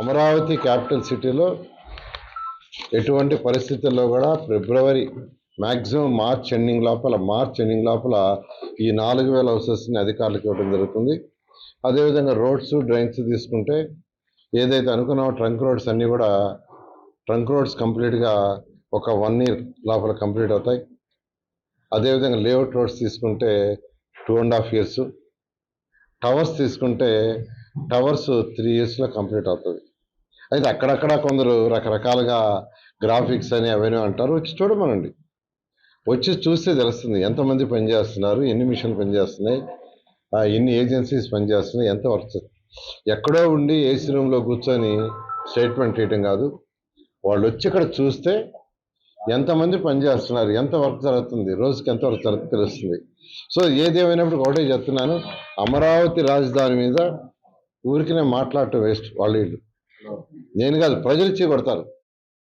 Amaravati capital సిటీలో ఎటువంటి పరిస్థితుల్లో కూడా ఫిబ్రవరి మ్యాక్సిమం మార్చ్ ఎండింగ్ లోపల మార్చ్ ఎండింగ్ లోపల ఈ నాలుగు వేల హౌసెస్ని అధికారులకు ఇవ్వడం జరుగుతుంది. అదేవిధంగా రోడ్స్ డ్రైన్స్ తీసుకుంటే ఏదైతే అనుకున్నామో ట్రంక్ రోడ్స్ అన్నీ కూడా ట్రంక్ రోడ్స్ కంప్లీట్గా ఒక వన్ ఇయర్ లోపల కంప్లీట్ అవుతాయి. అదేవిధంగా లేఅవుట్ రోడ్స్ తీసుకుంటే two and half years. Towers తీసుకుంటే టవర్స్ త్రీ ఇయర్స్లో కంప్లీట్ అవుతుంది. అయితే అక్కడక్కడ కొందరు రకరకాలుగా గ్రాఫిక్స్ అని అవన్నీ అంటారు. వచ్చి చూడమనండి. వచ్చి చూస్తే తెలుస్తుంది ఎంతమంది పనిచేస్తున్నారు ఎన్ని మిషన్లు పనిచేస్తున్నాయి ఎన్ని ఏజెన్సీస్ పనిచేస్తున్నాయి ఎంత వర్క్ ఎక్కడో ఉండి ఏసీ రూమ్లో కూర్చొని స్టేట్మెంట్ చేయటం కాదు. వాళ్ళు వచ్చి ఇక్కడ చూస్తే ఎంతమంది పనిచేస్తున్నారు ఎంత వర్క్ జరుగుతుంది రోజుకి ఎంత వర్క్ జరుగుతుంది తెలుస్తుంది. సో ఏదేమైనప్పుడు ఒకటే చెప్తున్నాను. అమరావతి రాజధాని మీద ఊరికినే మాట్లాడటం వేస్ట్ వాళ్ళు వీళ్ళు నేను కాదు ప్రజలు ఇచ్చి కొడతారు